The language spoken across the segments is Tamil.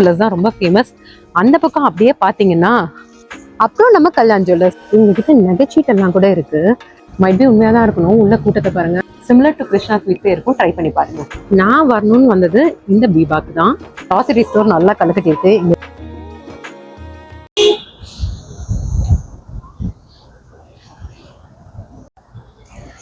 ஜுவல்லர்ஸ் தான் ரொம்ப ஃபேமஸ் அந்த பக்கம் அப்படியே பார்த்தீங்கன்னா அப்புறம் நம்ம கல்யாண் ஜுவல்லர்ஸ் உங்ககிட்ட நகைச்சீட் எல்லாம் கூட இருக்கு. மைட் பி உண்மையாக தான் இருக்கணும். உள்ள கூட்டத்தை பாருங்க. சிமிலர் டு கிருஷ்ணா ஸ்வீட்ஸே இருக்கும். ட்ரை பண்ணி பாருங்க. நான் வரணும்னு வந்தது இந்த பீபாக்கு தான். ராசரி ஸ்டோர் நல்லா கலக்கட்டி இருக்கு இங்க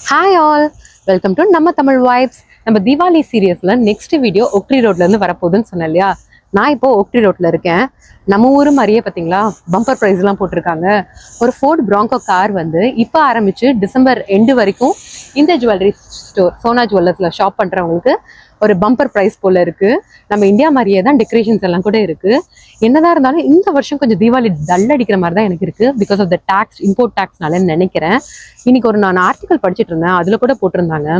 ஹாய் ஆல் வெல்கம் டு நம்ம தமிழ் வைப்ஸ் நம்ம தீபாவளி சீரியஸ்ல நெக்ஸ்ட் வீடியோ ஒக்ரி ரோட்ல இருந்து வரப்போகுதுன்னு சொன்னேன் இல்லையா? நான் இப்போ ஓக்டி ரோட்ல இருக்கேன். நம்ம ஊர் மாதிரியே பார்த்தீங்களா பம்பர் ப்ரைஸ் எல்லாம் போட்டிருக்காங்க. ஒரு ஃபோர்ட் ப்ராங்கோ கார் வந்து இப்போ ஆரம்பிச்சு டிசம்பர் எண்டு வரைக்கும் இந்த ஜுவல்லரி ஸ்டோர் சோனா ஜுவல்லர்ஸ்ல ஷாப் பண்றவங்களுக்கு ஒரு பம்பர் ப்ரைஸ் போல இருக்கு. நம்ம இந்தியா மாதிரியே தான் டெக்கரேஷன்ஸ் எல்லாம் கூட இருக்கு. என்னதான் இருந்தாலும் இந்த வருஷம் கொஞ்சம் தீபாவளி டல் அடிக்கிற மாதிரி தான் எனக்கு இருக்கு. Because of the tax import டேக்ஸ்னால நினைக்கிறேன். இன்னைக்கு ஒரு நான் ஆர்டிக்கல் படிச்சுட்டு இருந்தேன். அதுல கூட போட்டிருந்தாங்க.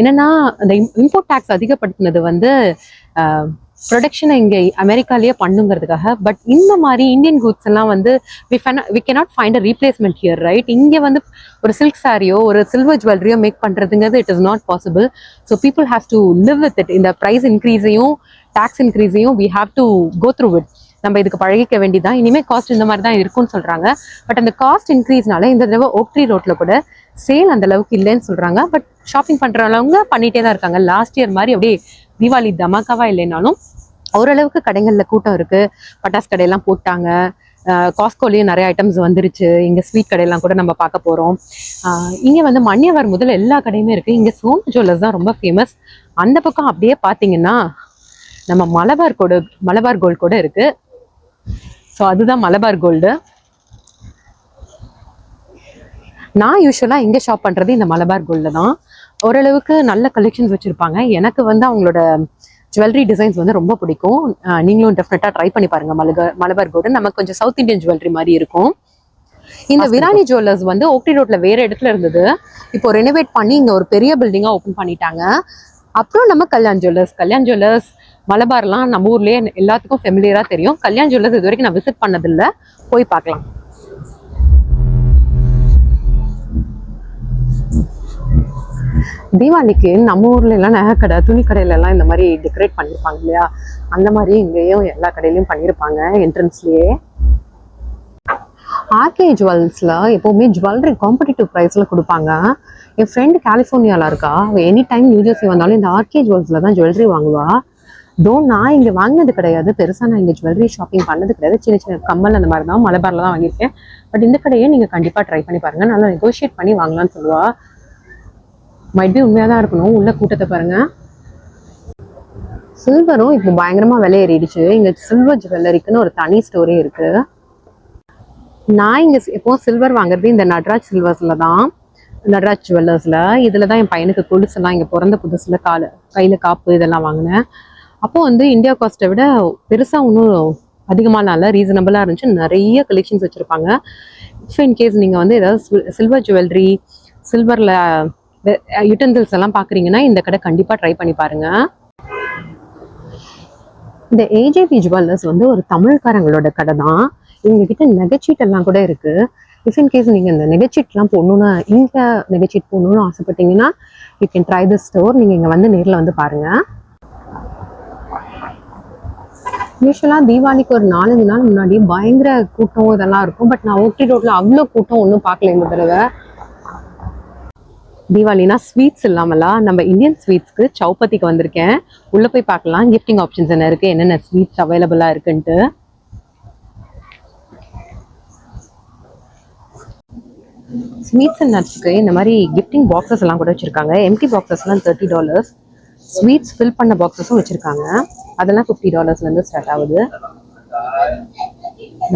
என்னன்னா அந்த இம்போர்ட் டேக்ஸ் அதிகப்படுத்தினது வந்து ப்ரொடக்ஷனை இங்கே அமெரிக்காலேயே பண்ணுங்கிறதுக்காக. பட் இந்த மாதிரி இந்தியன் குட்ஸ் எல்லாம் வந்து we we cannot find a replacement here right இங்கே வந்து ஒரு சில்க் சாரியோ ஒரு சில்வர் ஜுவல்லரியோ மேக் பண்ணுறதுங்கிறது it is not possible so people has to live with it இந்த ப்ரைஸ் இன்க்ரீஸையும் tax இன்க்ரீஸையும் we have to go through it நம்ம இதுக்கு பழகிக்க வேண்டியதான் இனிமேல் காஸ்ட் இந்த மாதிரி தான் இருக்கும்னு சொல்கிறாங்க பட் அந்த காஸ்ட் இன்க்ரீஸ்னால இந்த தடவை ஓக்ட்ரி ரோட்டில் கூட சேல் அந்த அளவுக்கு இல்லைன்னு சொல்கிறாங்க பட் ஷாப்பிங் பண்ணுறவங்க பண்ணிகிட்டே தான் இருக்காங்க. லாஸ்ட் இயர் மாதிரி அப்படியே தீபாவளி தமாக்காவா இல்லைனாலும் ஓரளவுக்கு கடைகளில் கூட்டம் இருக்குது பட்டாஸ் கடையெல்லாம் போட்டாங்க. காஸ்கோலையும் நிறைய ஐட்டம்ஸ் வந்துருச்சு. இங்கே ஸ்வீட் கடையெல்லாம் கூட நம்ம பார்க்க போகிறோம் இங்கே வந்து மன்யவர் முதல்ல எல்லா கடையுமே இருக்குது இங்கே சோம் ஜுவல்லர்ஸ் தான் ரொம்ப ஃபேமஸ் அந்த பக்கம் அப்படியே பார்த்தீங்கன்னா நம்ம மலபார் கோடு மலபார் கோல்டு கூட இருக்கு. ஸோ அதுதான் மலபார் கோல்டு நான் யூஸ்வலாக இங்கே ஷாப் பண்ணுறது இந்த மலபார் கோல்டில் தான். ஓரளவுக்கு நல்ல கலெக்ஷன்ஸ் வச்சுருப்பாங்க. எனக்கு வந்து அவங்களோட ஜுவல்லரி டிசைன்ஸ் வந்து ரொம்ப பிடிக்கும். நீங்களும் டெஃபினட்டாக ட்ரை பண்ணி பாருங்க. மலக மலபார் கோல்டு நமக்கு கொஞ்சம் சவுத் இந்தியன் ஜுவல்லரி மாதிரி இருக்கும். இந்த விரானி ஜுவல்லர்ஸ் வந்து ஓக்டி ரோட்ல வேற இடத்துல இருந்தது. இப்போ ரெனோவேட் பண்ணி இங்க ஒரு பெரிய பில்டிங்கா ஓப்பன் பண்ணிட்டாங்க. அப்புறம் நம்ம கல்யாண் ஜுவல்லர்ஸ் கல்யாண் ஜுவல்லர்ஸ் மலபார்லாம் நம்ம ஊர்லயே எல்லாத்துக்கும் ஃபெமிலியரா தெரியும். கல்யாண் ஜுவல்லர்ஸ் இது வரைக்கும் நான் விசிட் பண்ணதில்ல. போய் பார்க்கலாம். தீபாவளிக்கு நம்ம ஊர்ல எல்லாம் நகைக்கடை துணி கடையில எல்லாம் இந்த மாதிரி டெக்கரேட் பண்ணியிருப்பாங்க இல்லையா? அந்த மாதிரி இங்கேயும் எல்லா கடையிலையும் பண்ணியிருப்பாங்க என்ட்ரன்ஸ்லயே ஆர்கே ஜுவல்ஸில் எப்போவுமே ஜுவல்லரி காம்படிட்டிவ் ப்ரைஸில் கொடுப்பாங்க. என் ஃப்ரெண்டு கலிஃபோர்னியாவில் இருக்கா. அவள் எனி டைம் நியூஜெர்சி வந்தாலும் இந்த ஆர்கே ஜுவல்ஸில் தான் ஜுவல்லரி வாங்குவா. தோ நான் இங்கே வாங்கினது கிடையாது. பெருசாக நான் இங்கே ஜுவல்லரி ஷாப்பிங் பண்ணது கிடையாது. சின்ன சின்ன கம்மல் அந்த மாதிரி தான் மலபாரில் தான் வாங்கியிருக்கேன். பட் இந்த கடையை நீங்கள் கண்டிப்பாக ட்ரை பண்ணி பாருங்கள் நல்லா நெகோஷியேட் பண்ணி வாங்கலாம்னு சொல்லுவா. மைட் பி உண்மையாக தான் இருக்கணும். உள்ள கூட்டத்தை பாருங்கள் சில்வரும் இப்போ பயங்கரமாக விலை ஏறிடுச்சு. இங்கே சில்வர் ஜுவல்லரிக்குன்னு ஒரு தனி ஸ்டோரி இருக்குது நான் இங்கே இப்போ சில்வர் வாங்குறது இந்த நட்ராஜ் சில்வர்ஸில் தான். நட்ராஜ் ஜுவல்லர்ஸில் இதில் தான் என் பையனுக்கு கொலுசெல்லாம் இங்கே பிறந்த புதுசில் கால கையில் காப்பு இதெல்லாம் வாங்கினேன். அப்போது வந்து இந்தியா காஸ்ட்டை விட பெருசாக ஒன்றும் அதிகமாக இல்லை ரீசனபிளாக இருந்துச்சு. நிறைய கலெக்ஷன்ஸ் வச்சுருப்பாங்க. இஃப் இன் கேஸ் நீங்கள் வந்து ஏதாவது சில்வர் ஜுவல்லரி சில்வரில் யூட்டன்சில்ஸ் எல்லாம் பார்க்குறீங்கன்னா இந்த கடை கண்டிப்பாக ட்ரை பண்ணி பாருங்கள் இந்த ஏஜேபி ஜுவல்லர்ஸ் வந்து ஒரு தமிழ்காரங்களோட கடை தான். எங்ககிட்ட நகைச்சீட் எல்லாம் கூட இருக்கு. இஃப் இன் கேஸ் நீங்க இந்த நெகச்சீட்லாம் போடணும்னு இங்கே நெகச்சீட் போடணும்னு ஆசைப்பட்டீங்கன்னா you can try the store நீங்க இங்க வந்து நேர்ல வந்து பாருங்க. யூஸ்வலாக தீபாவளிக்கு ஒரு நாலஞ்சு நாள் முன்னாடி பயங்கர கூட்டம் இதெல்லாம் இருக்கும். பட் நான் ஓட்டி ரோட்ல அவ்வளோ கூட்டம் ஒன்றும் பார்க்கல இந்த தடவை. தீபாவளினா ஸ்வீட்ஸ் இல்லாமலா நம்ம இந்தியன் ஸ்வீட்ஸ்க்கு சௌப்பத்திக்கு வந்திருக்கேன். உள்ளே போய் பார்க்கலாம். கிஃப்டிங் ஆப்ஷன்ஸ் என்ன இருக்கு? என்னென்ன ஸ்வீட்ஸ் அவைலபிளா இருக்குன்ட்டு. ஸ்வீட்ஸ் அண்ட் நட்ஸ்க்கு இந்த மாதிரி கிஃப்டிங் பாக்ஸஸ் எல்லாம் கூட வச்சிருக்காங்க. எம்டி பாக்ஸஸ்லாம் தேர்ட்டி டாலர்ஸ் ஸ்வீட்ஸ் ஃபில் பண்ண பாக்ஸஸும் வச்சிருக்காங்க. அதெல்லாம் ஃபிஃப்டி டாலர்ஸ்லேருந்து ஸ்டார்ட் ஆகுது.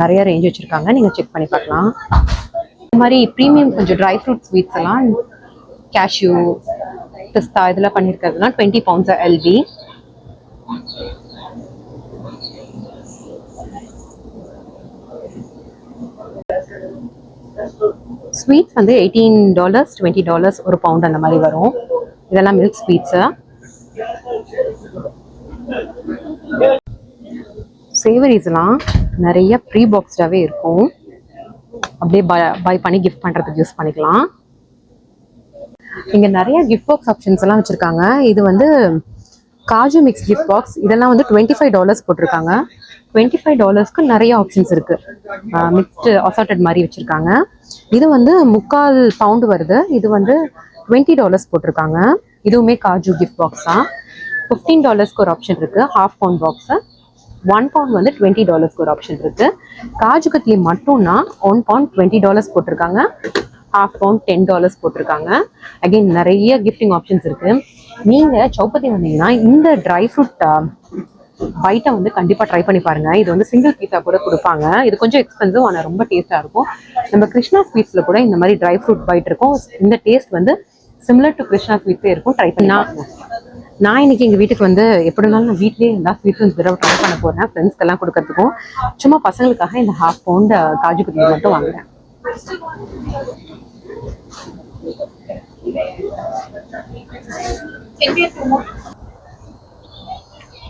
நிறைய ரேஞ்ச் வச்சுருக்காங்க. நீங்கள் செக் பண்ணி பார்க்கலாம். இந்த மாதிரி ப்ரீமியம் கொஞ்சம் ட்ரை ஃப்ரூட் ஸ்வீட்ஸ் எல்லாம் கேஷ்யூ பிஸ்தா இதெல்லாம் பண்ணியிருக்கிறதுலாம் டுவெண்ட்டி பவுண்ட்ஸ் எல்பி ஸ்வீட்ஸ் வந்து எயிட்டீன் டாலர்ஸ் டுவெண்ட்டி டாலர்ஸ் ஒரு பவுண்ட் அந்த மாதிரி வரும். இதெல்லாம் மில்க் ஸ்வீட்ஸு சேவரிஸ்லாம் நிறைய ப்ரீ பாக்ஸ்டாகவே இருக்கும். அப்படியே பை பண்ணி கிஃப்ட் பண்ணுறதுக்கு யூஸ் பண்ணிக்கலாம். இங்க நிறைய கிஃப்ட் பாக்ஸ் ஆப்ஷன்ஸ் எல்லாம் வச்சிருக்காங்க. இது வந்து காஜு மிக்ஸ் கிஃப்ட் பாக்ஸ் இதெல்லாம் வந்து டுவெண்ட்டி ஃபைவ் டாலர்ஸ் போட்டிருக்காங்க. டுவெண்ட்டி ஃபைவ் டாலர்ஸ்க்கு நிறைய ஆப்ஷன்ஸ் இருக்கு. மிக்ஸ்டு அசார்டட் மாதிரி வச்சிருக்காங்க. இது வந்து முக்கால் பவுண்டு வருது. இது வந்து டுவெண்ட்டி டாலர்ஸ் போட்டிருக்காங்க. இதுவுமே காஜு கிஃப்ட் பாக்ஸ் தான். ஃபிஃப்டீன் டாலர்ஸ்க்கு ஒரு ஆப்ஷன் இருக்கு. Half pound box one pound வந்து டுவெண்ட்டி டாலர்ஸ்க்கு ஒரு ஆப்ஷன் இருக்கு. காஜு கத்லி மட்டும்னா ஒன் பவுண்ட் டுவெண்ட்டி டாலர்ஸ் போட்டிருக்காங்க. ஹாஃப் பவுண்ட் டென் டாலர்ஸ் போட்டிருக்காங்க. அகைன் நிறைய கிஃப்டிங் ஆப்ஷன்ஸ் இருக்கு. நீங்க சௌப்பத்தி வந்தீங்கன்னா இந்த ட்ரை ஃப்ரூட் பைட்டை வந்து கண்டிப்பாக ட்ரை பண்ணி பாருங்க. இது வந்து சிங்கிள் பீஸாக கூட கொடுப்பாங்க. இது கொஞ்சம் எக்ஸ்பென்சிவ் ஆனால் ரொம்ப டேஸ்ட்டாக இருக்கும். நம்ம கிருஷ்ணா ஸ்வீட்ஸில் கூட இந்த மாதிரி ட்ரை ஃப்ரூட் பைட் இருக்கும். இந்த டேஸ்ட் வந்து சிமிலர் டு கிருஷ்ணா ஸ்வீட்ஸே இருக்கும். ட்ரை பண்ணி நான் இன்னைக்கு எங்கள் வீட்டுக்கு வந்து எப்படி இருந்தாலும் நான் வீட்லேயே எல்லா ஸ்வீட்ஸும் இந்த தடவை ட்ரை பண்ண போகிறேன் ஃப்ரெண்ட்ஸ்க்கெல்லாம் கொடுக்கறதுக்கும். சும்மா பசங்களுக்காக இந்த ஹாஃப் பவுண்ட் காஜு குத்தி மட்டும் வாங்குறேன்.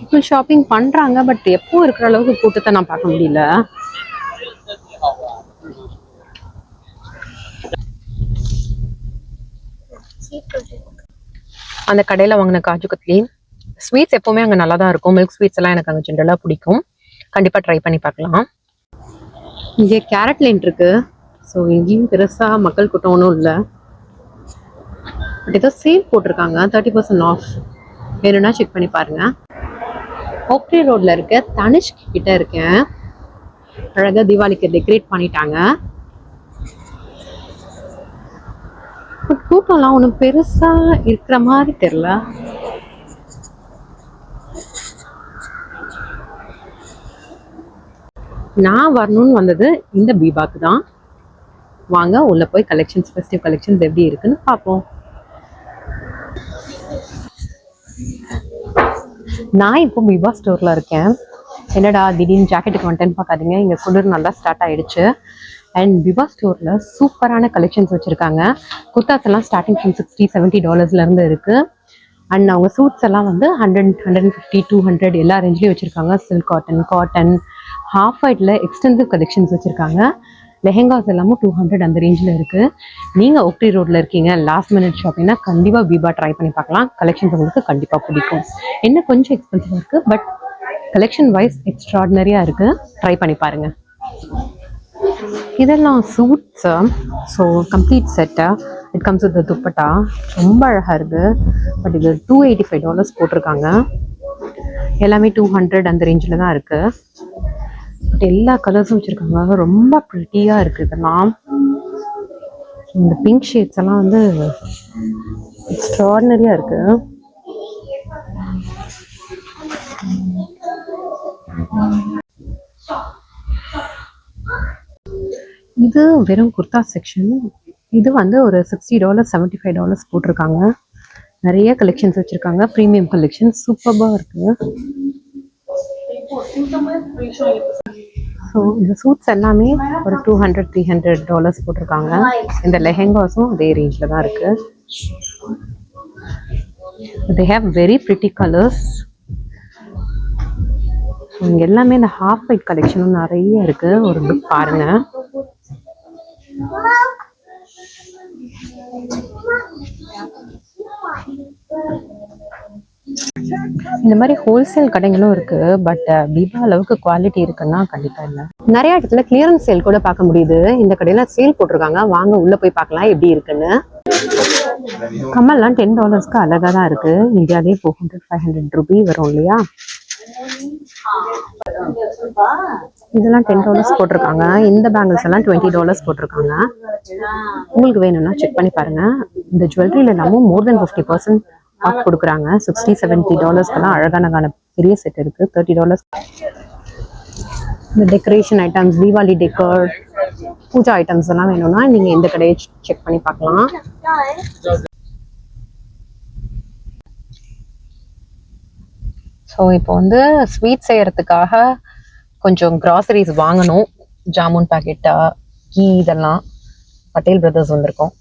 இப்போ ஷாப்பிங் பண்றாங்க பட் எப்போ இருக்கிற அளவுக்கு கூட்டத்தை நான் பார்க்க முடியல. அந்த கடையில் வாங்கின காஜு கத்லி ஸ்வீட்ஸ் எப்போவுமே அங்கே நல்லா தான் இருக்கும். மில்க் ஸ்வீட்ஸ் எல்லாம் எனக்கு அங்கே ஜென்ரலாக பிடிக்கும். கண்டிப்பாக ட்ரை பண்ணி பார்க்கலாம். இங்கே கேரட் லைன் இருக்கு. ஸோ எங்கேயும் பெருசாக மக்கள் கூட்டம் ஒன்றும் இல்லை. பட் ஏதோ சேல் போட்டிருக்காங்க. தேர்ட்டி பர்சன்ட் ஆஃப் வேணும்னா செக் பண்ணி பாருங்க. ஓப்ரி ரோட்ல இருக்க தனிஷ்க் கிட்ட இருக்கேன். அழகா தீபாவளிக்கு டெக்கரேட் பண்ணிட்டாங்க. பட் கூட்டம்லாம் ஒன்றும் பெருசா இருக்கிற மாதிரி தெரியல. நான் வரணும்னு வந்தது இந்த பீபாக்கு தான். வாங்க உள்ள போய் கலெக்ஷன்ஸ் ஃபெஸ்டிவ் கலெக்ஷன்ஸ் எப்படி இருக்குன்னு பார்ப்போம். நான் இப்போ பிபா ஸ்டோரில் இருக்கேன். என்னடா திடீர்னு ஜாக்கெட்டுக்கு வந்துட்டேன்னு பார்க்காதீங்க. இங்கே குளிர் நல்லா ஸ்டார்ட் ஆகிடுச்சு அண்ட் பிபா ஸ்டோரில் சூப்பரான கலெக்ஷன்ஸ் வச்சுருக்காங்க. குர்தாஸ் எல்லாம் ஸ்டார்டிங் ஃப்ரம் சிக்ஸ்டி செவன்ட்டி டாலர்ஸ்லேருந்து இருக்குது அண்ட் அவங்க சூட்ஸ் எல்லாம் வந்து hundred hundred fifty two hundred எல்லா ரேஞ்ச்லேயும் வச்சிருக்காங்க. சில்க் காட்டன் காட்டன் ஹாஃப் ஒயிட்டில் எக்ஸ்டென்சிவ் கலெக்ஷன்ஸ் வச்சுருக்காங்க. லெஹெங்காஸ் எல்லாமும் டூ ஹண்ட்ரட் அந்த ரேஞ்சில் இருக்கு. நீங்க ஒக்ரி ரோட்ல இருக்கீங்க லாஸ்ட் மினிட் ஷாப்பிங்னா கண்டிப்பாக பீபா ட்ரை பண்ணி பார்க்கலாம். கலெக்ஷன்ஸ் உங்களுக்கு கண்டிப்பாக பிடிக்கும். என்ன கொஞ்சம் எக்ஸ்பென்சிவாக இருக்கு பட் கலெக்ஷன் வைஸ் எக்ஸ்ட்ராடினரியாக இருக்கு. ட்ரை பண்ணி பாருங்க. இதெல்லாம் suits so complete set it comes with dupatta ரொம்ப அழகாக இருக்குது பட் இது டூ எயிட்டி ஃபைவ் டாலர்ஸ் போட்டிருக்காங்க. எல்லாமே டூ ஹண்ட்ரட் அந்த ரேஞ்சில் தான் இருக்கு. பட் எல்லா கலர்ஸும் வச்சிருக்காங்க. ரொம்ப ப்ரிட்டியாக இருக்குது இதெல்லாம். இந்த பிங்க் ஷேட்ஸ் எல்லாம் வந்து எக்ஸ்ட்ராடினரியாக இருக்கு. இது வெறும் குர்தா செக்ஷன் இது வந்து ஒரு sixty dollars seventy five dollars போட்டிருக்காங்க. நிறைய கலெக்ஷன்ஸ் வச்சிருக்காங்க. ப்ரீமியம் கலெக்ஷன் சூப்பராக இருக்கு. ஸோ இந்த சூட்ஸ் எல்லாமே ஒரு two hundred three hundred dollars போட்டிருக்காங்க. இந்த லெஹெங்காஸும் அதே ரேஞ்சில் தான் இருக்கு. They have very pretty colours இங்க எல்லாமே இந்த ஹாஃப் ஒயிட் கலெக்ஷனும் நிறைய இருக்கு. ஒரு லுக் பாருங்க. இந்த மாதிரி ஹோல்சேல் கடைகளும் இருக்கு பட் பீபா அளவுக்கு குவாலிட்டி இருக்குன்னா கண்டிப்பா இல்ல. நிறைய இடத்துல கிளியரன்ஸ் சேல் கூட பார்க்க முடியுது. இந்த கடையில சேல் போட்டிருக்காங்க. வாங்க உள்ள போய் பார்க்கலாம் எப்படி இருக்குன்னு. கம்மல்லாம் டென் டாலர்ஸ்க்கு அழகா தான் இருக்கு. இந்தியாலே four hundred five hundred rupee வரும் இல்லையா? இதெல்லாம் டென் டாலர்ஸ் போட்டிருக்காங்க. இந்த பேங்கிள்ஸ் எல்லாம் டுவெண்ட்டி டாலர்ஸ் போட்டிருக்காங்க. உங்களுக்கு வேணும்னா செக் பண்ணி பாருங்க. இந்த ஜுவல்லரியில எல்லாமும் more than fifty percent off கொடுக்குறாங்க. சிக்ஸ்டி செவன்ட்டி டாலர்ஸ்க்கெல்லாம் அழகான பெரிய செட் இருக்கு. தேர்ட்டி டாலர்ஸ் இந்த decoration items Deepavali decor puja items எல்லாம் வேணும்னா நீங்க எந்த கடையை செக் பண்ணி பார்க்கலாம். ஸோ இப்போ வந்து ஸ்வீட் செய்யறதுக்காக கொஞ்சம் கிராசரிஸ் வாங்கணும். ஜாமுன் பாக்கெட்டா கீ இதெல்லாம். பட்டேல் பிரதர்ஸ் வந்திருக்கோம்.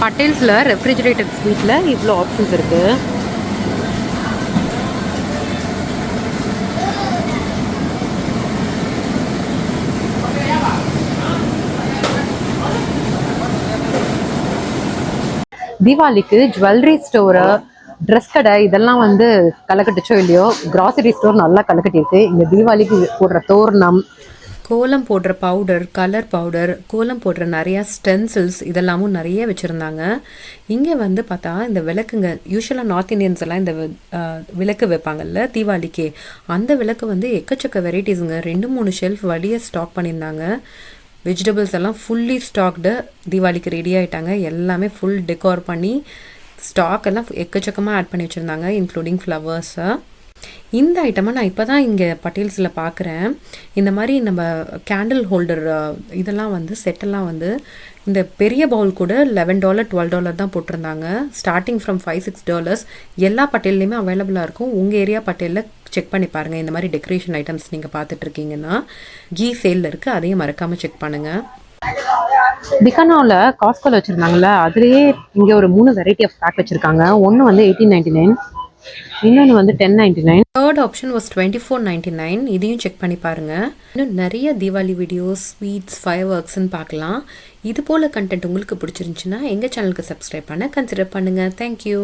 பட்டேல்ஸில் ரெஃப்ரிஜிரேட்டட் ஸ்வீட்டில் இவ்வளோ ஆப்ஷன்ஸ் இருக்குது தீபாவளிக்கு ஜுவல்லரி ஸ்டோரு ட்ரெஸ் கடை இதெல்லாம் வந்து களைக்கட்டுச்சோ இல்லையோ கிராசரி ஸ்டோர் நல்லா களைக்கட்டிருக்கு இங்கே தீபாவளிக்கு போடுற தோரணம் கோலம் போடுற பவுடர் கலர் பவுடர் கோலம் போடுற நிறையா ஸ்டென்சில்ஸ் இதெல்லாமும் நிறைய வச்சுருந்தாங்க. இங்கே வந்து பார்த்தா இந்த விளக்குங்க யூஸ்வலாக நார்த் இந்தியன்ஸ் எல்லாம் இந்த விளக்கு வைப்பாங்கல்ல தீபாவளிக்கு. அந்த விளக்கு வந்து எக்கச்சக்க வெரைட்டிஸுங்க ரெண்டு மூணு ஷெல்ஃப் வழியே ஸ்டாக் பண்ணியிருந்தாங்க. வெஜிடபிள்ஸ் எல்லாம் ஃபுல்லி ஸ்டாக்டு தீபாவளிக்கு ரெடி ஆகிட்டாங்க எல்லாமே ஃபுல் டெக்கோர் பண்ணி ஸ்டாக் எல்லாம் எக்கச்சக்கமாக ஆட் பண்ணி வச்சுருந்தாங்க இன்க்ளூடிங் ஃப்ளவர்ஸை இந்த ஐட்டமாக நான் இப்போ தான் இங்கே பட்டேல்ஸில் பார்க்குறேன் இந்த மாதிரி நம்ம கேண்டில் ஹோல்டர் இதெல்லாம் வந்து செட்டெல்லாம் வந்து இந்த பெரிய பவுல் கூட லெவன் டாலர் டுவெல் டாலர் தான் போட்டிருந்தாங்க. Starting from five six dollars எல்லா பட்டேல்லையுமே அவைலபிளாக இருக்கும். உங்கள் ஏரியா பட்டேலில் செக் பண்ணி பாருங்கள் இந்த மாதிரி டெக்கரேஷன் ஐட்டம்ஸ் நீங்கள் பார்த்துட்ருக்கீங்கன்னா கீ சேலில் இருக்குது அதையும் மறக்காமல் செக் பண்ணுங்கள் பிகானாவில் காஸ்கோல் வச்சுருந்தாங்கல்ல அதுலேயே இங்கே ஒரு மூணு வெரைட்டி ஆஃப் பேக் வச்சுருக்காங்க. ஒன்று வந்து எயிட்டீன் நைன்டி நைன் இன்னொன்று வந்து ten ninety nine third option was twenty four ninety nine இதையும் செக் பண்ணி பாருங்கள் இன்னும் நிறைய தீபாவளி வீடியோஸ் ஸ்வீட்ஸ் ஃபயர் ஒர்க்ஸ்ன்னு பார்க்கலாம். இது போல் கண்டென்ட் உங்களுக்கு பிடிச்சிருந்துச்சுன்னா எங்கள் சேனலுக்கு சப்ஸ்கிரைப் பண்ண கன்சிடர் பண்ணுங்கள் தேங்க்யூ